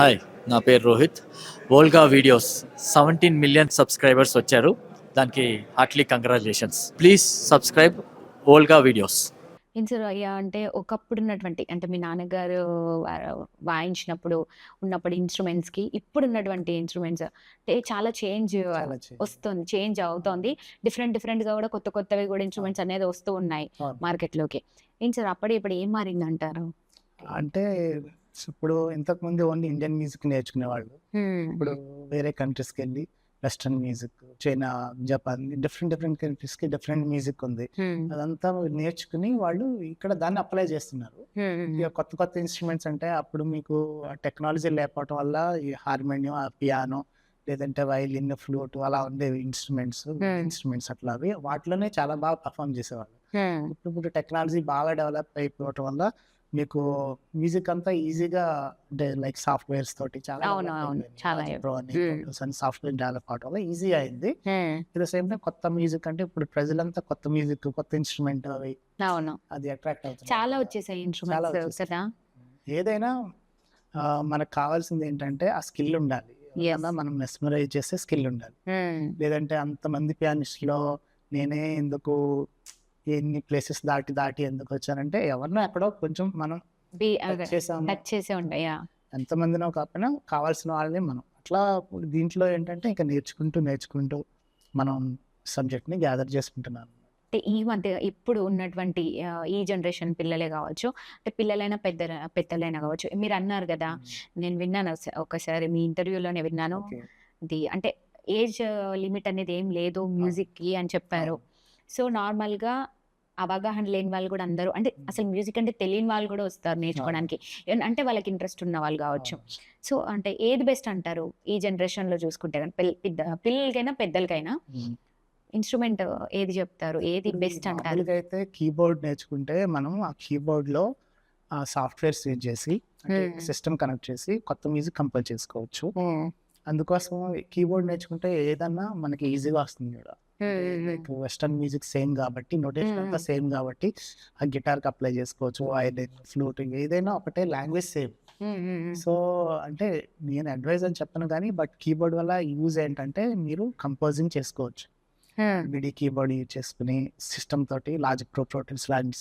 Hi నా పేరు Rohit. Volga videos seventeen million subscribers వచ్చారు. దానికి heartly congratulations. Please subscribe Volga videos. Insure అయ్యా అంటే ఒకప్పుడు ఉన్నటువంటి అంటే మీ నాన్నగారు వాయించినప్పుడు ఉన్నప్పుడు ఇన్స్ట్రుమెంట్స్కి ఇప్పుడు ఉన్నటువంటి ఇన్స్ట్రుమెంట్స్ అంటే చాలా చేంజ్. వస్తుంది చేంజ్ అవుతోంది. డిఫరెంట్ డిఫరెంట్గా కూడా కొత్త కొత్తవి కూడా ఇన్స్ట్రుమెంట్స్ అనేది వస్తూ ఉన్నాయి అవును. మార్కెట్లోకి ఏం సార్ అప్పుడు ఇప్పుడు ఏం మారింది అంటారు అంటే ఇప్పుడు ఇంతకు ముందు ఓన్లీ ఇండియన్ మ్యూజిక్ నేర్చుకునేవాళ్ళు. ఇప్పుడు వేరే కంట్రీస్కి వెళ్ళి western music China Japan different different కంట్రీస్కి డిఫరెంట్ మ్యూజిక్ ఉంది. అదంతా నేర్చుకుని వాళ్ళు ఇక్కడ దాన్ని అప్లై చేస్తున్నారు. ఇక కొత్త కొత్త ఇన్స్ట్రుమెంట్స్ అంటే అప్పుడు మీకు టెక్నాలజీ లేకపోవటం వల్ల ఈ హార్మోనియం పియానో లేదంటే వైలిన్ ఫ్లూట్ అలా ఉండేవి ఇన్స్ట్రుమెంట్స్ ఇన్స్ట్రుమెంట్స్ అట్లా అవి వాటిలోనే చాలా బాగా పర్ఫామ్ చేసేవాళ్ళు. ఇప్పుడు ఇప్పుడు టెక్నాలజీ బాగా డెవలప్ అయిపోవటం వల్ల మీకు మ్యూజిక్ అంతా ఈజీగా అంటే లైక్ సాఫ్ట్వేర్స్ తోటి చాలా. సాఫ్ట్వేర్ డెవలప్ వల్ల ఈజీ అయింది. ద సేమ్ టైం కొత్త మ్యూజిక్ అంటే ఇప్పుడు ప్రజలంతా కొత్త మ్యూజిక్ కొత్త ఇన్స్ట్రుమెంట్ అవి అవును. అది అట్రాక్ట్ అవుతుంది చాలా వచ్చేసాయి ఇన్స్ట్రుమెంట్స్. కదా? ఏదైనా మనకు కావాల్సింది ఏంటంటే ఆ స్కిల్ ఉండాలి. మనం మెస్మరైజ్ చేసే స్కిల్ ఉండాలి. లేదంటే అంతమంది పియానిస్ట్లో నేనే ఎందుకు ఎన్ని ప్లేసెస్ దాటి దాటి ఎందుకు వచ్చానంటే ఎవరినో ఎక్కడో కొంచెం మనం చేసే ఉంటాయా ఎంతమందినో కాకపోయినా కావాల్సిన వాళ్ళని మనం అట్లా దీంట్లో ఏంటంటే ఇంకా నేర్చుకుంటూ నేర్చుకుంటూ మనం సబ్జెక్ట్ని గ్యాదర్ చేసుకుంటున్నాను అంటే ఈ మధ్య ఇప్పుడు ఉన్నటువంటి ఈ జనరేషన్ పిల్లలే కావచ్చు అంటే పిల్లలైనా పెద్ద పెద్దలైనా కావచ్చు. మీరు అన్నారు కదా నేను విన్నాను ఒకసా- ఒకసారి మీ ఇంటర్వ్యూలోనే విన్నాను. అంటే ఏజ్ లిమిట్ అనేది ఏం లేదు మ్యూజిక్కి అని చెప్పారు. సో నార్మల్గా అవగాహన లేని వాళ్ళు కూడా అందరూ అంటే అసలు మ్యూజిక్ అంటే తెలియని వాళ్ళు కూడా వస్తారు నేర్చుకోవడానికి. అంటే వాళ్ళకి ఇంట్రెస్ట్ ఉన్న వాళ్ళు కావచ్చు. సో అంటే ఏది బెస్ట్ అంటారు ఈ జనరేషన్లో చూసుకుంటే పిల్లలకైనా పెద్దలకైనా. ఇన్స్ట్రుమెంట్ ఏది చెప్తారు? ఏది బెస్ట్ అంటారు? అయితే కీబోర్డ్ నేర్చుకుంటే మనం ఆ కీబోర్డ్లో ఆ సాఫ్ట్వేర్స్ యూజ్ చేసి. సిస్టమ్ కనెక్ట్ చేసి కొత్త మ్యూజిక్ కంపోజ్ చేసుకోవచ్చు. అందుకోసం కీబోర్డ్ నేర్చుకుంటే ఏదన్నా మనకి ఈజీగా వస్తుంది కూడా. వెస్టర్న్ మ్యూజిక్ సేమ్ కాబట్టి నోటేషన్ అంతా. సేమ్ కాబట్టి ఆ గిటార్కి అప్లై చేసుకోవచ్చు వైలిన్ ఫ్లూట్ ఏదైనా ఒకటే లాంగ్వేజ్ సేమ్. సో అంటే నేను అడ్వైజ్ అని చెప్పను కానీ బట్ కీబోర్డ్ వల్ల యూజ్ ఏంటంటే మీరు కంపోజింగ్ చేసుకోవచ్చు. మిడి కీబోర్డ్ యూజ్ చేసుకుని సిస్టమ్ తోటి లాజిక్ ప్రో ప్రోటీన్స్ లాంటి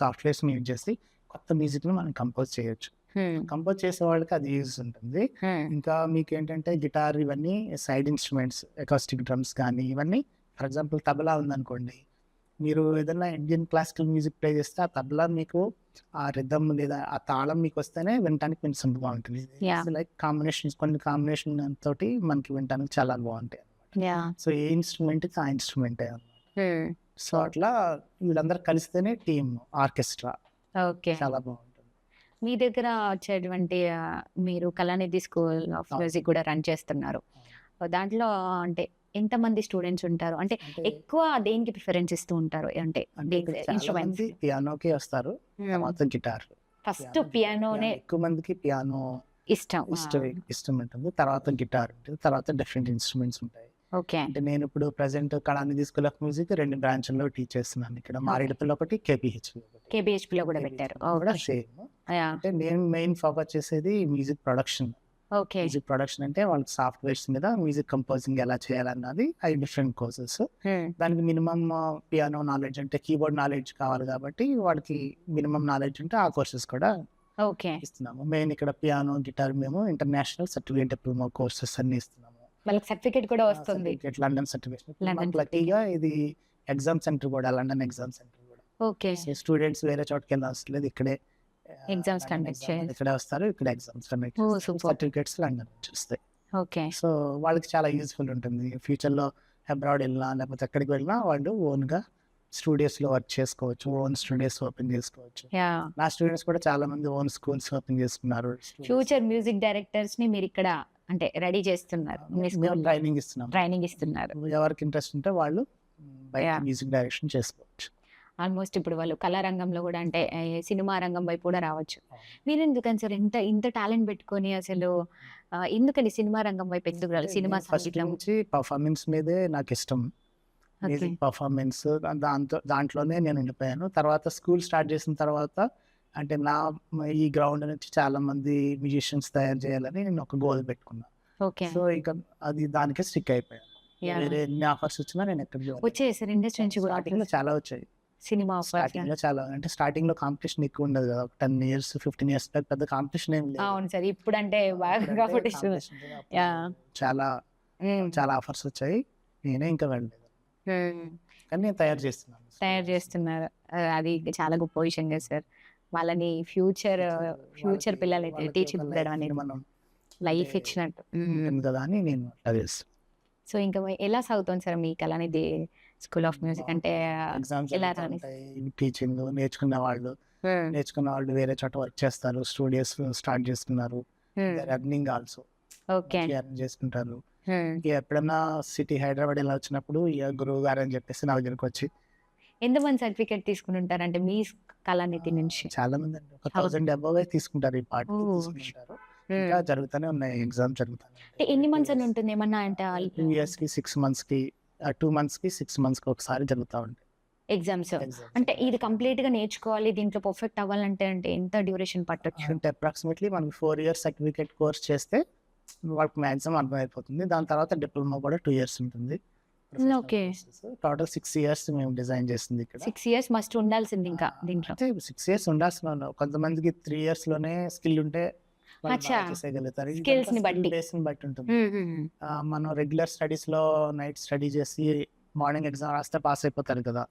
సాఫ్ట్వేర్స్ యూజ్ చేసి కొత్త మ్యూజిక్ని మనం కంపోజ్ చేయొచ్చు. కంపోజ్ చేసే వాళ్ళకి అది యూజ్ ఉంటుంది. ఇంకా మీకు ఏంటంటే గిటార్ ఇవన్నీ సైడ్ ఇన్స్ట్రుమెంట్స్ ఎకాస్టిక్ డ్రమ్స్ కానీ ఇవన్నీ ఫర్ ఎగ్జాంపుల్ తబలా ఉందనుకోండి మీరు ఏదైనా ఇండియన్ క్లాసికల్ మ్యూజిక్ ప్లే చేస్తే ఆ తబలా మీకు ఆ రిథమ్ లేదా ఆ తాళం మీకు వస్తేనే వినటానికి కొంచెం బాగుంటుంది. లైక్ కాంబినేషన్స్ కొన్ని కాంబినేషన్ తోటి మనకి వినటానికి చాలా బాగుంటాయి యా సో ఏ ఇన్స్ట్రుమెంట్ ఆ ఇన్స్ట్రుమెంటే సో అట్లా వీళ్ళందరూ కలిస్తేనే టీమ్ ఆర్కెస్ట్రా ఓకే చాలా బాగుంటుంది. మీ దగ్గర వచ్చేటువంటి మీరు కళానిధి స్కూల్ ఆఫ్. మ్యూజిక్ కూడా రన్ చేస్తున్నారు. దాంట్లో అంటే ఎంత మంది స్టూడెంట్స్ ఉంటారు? అంటే ఎక్కువ దేనికి ప్రిఫరెన్స్ ఇస్తూ ఉంటారు? అంటే ఇన్స్ట్రుమెంట్స్ పియానోకి వస్తారు. గిటార్. ఫస్ట్ పియానోనే ఎక్కువ మందికి పియానో ఇష్టం. ఇష్టం ఇష్టం ఉంటుంది. తర్వాత గిటార్ ఉంటుంది. తర్వాత డిఫరెంట్ ఇన్స్ట్రుమెంట్స్ ఉంటాయి. ఓకే. అంటే నేను ఇప్పుడు present Kalanidhi school of music రెండు బ్రాంచ్ల్లో టీచ్ చేస్తున్నాను. ఇక్కడ మారేడుపల్లి ఒకటి కేపీహెచ్ కేబిహెచ్పి లో కూడా పెట్టారు. కూడా సేమ్. అంటే నేను మెయిన్ ఫోకస్ చేసేది music production. Okay. Music production అంటే వాళ్ళకి సాఫ్ట్వేర్స్ మీద మ్యూజిక్ కంపోజింగ్ ఎలా చేయాలన్నది అవి డిఫరెంట్ కోర్సెస్. దానికి మినిమం పియానో నాలెడ్జ్ అంటే కీబోర్డ్ నాలెడ్జ్ కావాలి కాబట్టి వాళ్ళకి మినిమం నాలెడ్జ్ ఉంటే ఆ కోర్సెస్ కూడా ఓకే. ఇస్తున్నాము. మెయిన్ ఇక్కడ పియానో గిటార్ మేము ఇంటర్నేషనల్ సర్టిఫికేట్ డిప్లొమా కోర్సెస్ అన్ని ఇస్తున్నాము. వాళ్ళకి సర్టిఫికేట్ కూడా వస్తుంది. London certificate. లక్కీగా ఇది ఎగ్జామ్ సెంటర్ కూడా లండన్ ఎగ్జామ్ సెంటర్ కూడా. ఓకే. స్టూడెంట్స్ వేరే చోటుకి వెళ్ళాల్సిన లేదు ఇక్కడే conduct exam చేయాలి. ఇక్కడే వస్తారు ఇక్కడ ఎగ్జామ్స్ కండక్ట్. సర్టిఫికేట్స్ లండన్ నుంచి వస్తాయి ఓకే. సో వాళ్ళకి చాలా యూస్ఫుల్ ఉంటుంది. ఫ్యూచర్లో అబ్రాడ్ వెళ్ళినా లేకపోతే ఎక్కడికి వెళ్ళినా వాళ్ళు ఓన్గా స్టూడియోస్లో వర్క్ చేసుకోవచ్చు ఓన్ స్టూడియోస్ ఓపెన్ చేసుకోవచ్చు. యా. నా స్టూడెంట్స్ కూడా చాలా మంది ఓన్ స్కూల్స్ ఓపెన్ చేసుకున్నారు. ఫ్యూచర్ మ్యూజిక్ డైరెక్టర్స్ని మీరు ఇక్కడ అంటే రెడీ చేస్తున్నారు. ట్రైనింగ్ ఇస్తున్నాం. ట్రైనింగ్ ఇస్తున్నారు. ఎవరికి ఇంట్రెస్ట్ ఉంటే వాళ్ళు. మ్యూజిక్ డైరెక్షన్ చేసుకోవచ్చు. ఆల్మోస్ట్ ఇప్పుడు వాళ్ళు కళా రంగంలో కూడా అంటే సినిమా రంగం వైపు కూడా రావచ్చు. మీరు ఎందుకని సార్ ఇంత ఇంత టాలెంట్ పెట్టుకొని అసలు ఎందుకని సినిమా రంగం వైపు ఎందుకు రాలేదు సినిమా నుంచి పర్ఫార్మెన్స్ మీదే నాకు ఇష్టం. మ్యూజిక్ పర్ఫార్మెన్స్ దాంతో దాంట్లోనే నేను ఉండిపోయాను. తర్వాత స్కూల్ స్టార్ట్ చేసిన తర్వాత అంటే నా ఈ గ్రౌండ్ నుంచి చాలా మంది మ్యూజిషియన్స్ తయారు చేయాలని నేను ఒక గోల్ పెట్టుకున్నా. ఓకే. సో ఇక అది దానికే స్టిక్ అయిపోయాను. వేరే ఎన్ని ఆఫర్స్ వచ్చినా నేను ఎక్కడ వచ్చాయి సార్ ఇండస్ట్రీ నుంచి కూడా చాలా వచ్చాయి. సినిమా స్టార్టింగ్లో చాలా అంటే స్టార్టింగ్లో కాంపిటీషన్ ఎక్కువ ఉండదు కదా టెన్ ఇయర్స్ ఫిఫ్టీన్ ఇయర్స్ పెద్ద కాంపిటీషన్ ఏం లేదు. అవును సార్ ఇప్పుడు అంటే కాంపిటీషన్. చాలా చాలా ఆఫర్స్ వచ్చాయి. నేనే ఇంకా వెళ్ళలేదు. కానీ నేను తయారు చేస్తున్నాను. తయారు చేస్తున్నారు. అది చాలా గొప్ప విషయం కదా సార్. వాళ్ళని ఫ్యూచర్ ఫ్యూచర్ పిల్లలైతే వాళ్ళకి టీచ్ ఒక ఇవ్వడం life అనేది మనం లైఫ్ ఇచ్చినట్టు. కదా అని నేను సో ఇంకా ఎలా సాగుతుంది సార్ మీ కళ అనేది? స్కూల్ ఆఫ్ మ్యూజిక్ అంటే ఎగ్జామ్స్ ఎలా రాని టీచింగ్ నేర్చుకున్న వాళ్ళు నేర్చుకున్న వాళ్ళు వేరే చోట వర్క్ చేస్తారు స్టూడియోస్ స్టార్ట్ చేస్తున్నారు. Running also. ఓకే చేసుకుంటారు ఎప్పుడన్నా సిటీ హైదరాబాద్ ఇలా వచ్చినప్పుడు ఇక గురువు గారు అని చెప్పేసి నా దగ్గరికి వచ్చి ఎంతమంది సర్టిఫికేట్ తీసుకుని ఉంటారు? అంటే మీ కళానిధి నుంచి? చాలా మంది అండి. ఒక. థౌసండ్ అబవ్ తీసుకుంటారు ఈ పార్ట్. తీసుకుంటారు ఇంకా జరుగుతూనే ఉన్నాయి ఎగ్జామ్ జరుగుతాయి ఎన్ని మంత్స్ అని ఉంటుంది? ఏమన్నా అంటే టూ ఇయర్స్కి సిక్స్ మంత్స్కి టూ మంత్స్కి సిక్స్ మంత్స్కి ఒకసారి జరుగుతూ ఉంటాయి. ఎగ్జామ్స్. అంటే ఇది కంప్లీట్గా నేర్చుకోవాలి దీంట్లో పర్ఫెక్ట్ అవ్వాలంటే అంటే ఎంత డ్యూరేషన్ పట్టొచ్చు? అంటే అప్రాక్సిమేట్లీ మనకి ఫోర్ ఇయర్స్ సర్టిఫికేట్ కోర్స్ చేస్తే వాళ్ళకి మ్యాక్సిమం అర్థమైపోతుంది. దాని తర్వాత డిప్లొమా కూడా టూ ఇయర్స్ ఉంటుంది. Okay. టోటల్ సిక్స్ ఇయర్స్ మేము డిజైన్ చేస్తుంది ఇక్కడ. సిక్స్ ఇయర్స్ మస్ట్ ఉండాల్సింది ఇంకా దీంట్లో. సిక్స్ ఇయర్స్ ఉండాల్సిన. కొంతమందికి త్రీ ఇయర్స్లోనే స్కిల్ ఉంటే చేసేయగలుగుతారు. ని బట్టి. ఉంటుంది. మనం రెగ్యులర్ స్టడీస్లో నైట్ స్టడీ చేసి మార్నింగ్ ఎగ్జామ్ రాస్తే పాస్ అయిపోతారు కదా.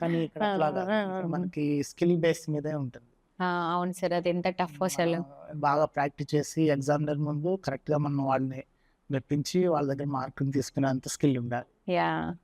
కానీ ఇక్కడ. మనకి స్కిల్ బేస్ మీదే ఉంటుంది. అవును సార్. అది ఎంత టఫ్ అసలు. బాగా ప్రాక్టీస్ చేసి ఎగ్జామినర్ ముందు కరెక్ట్గా మనం వాళ్ళని మెప్పించి వాళ్ళ దగ్గర మార్కులు తీసుకునే అంత స్కిల్ ఉండాలి. యా.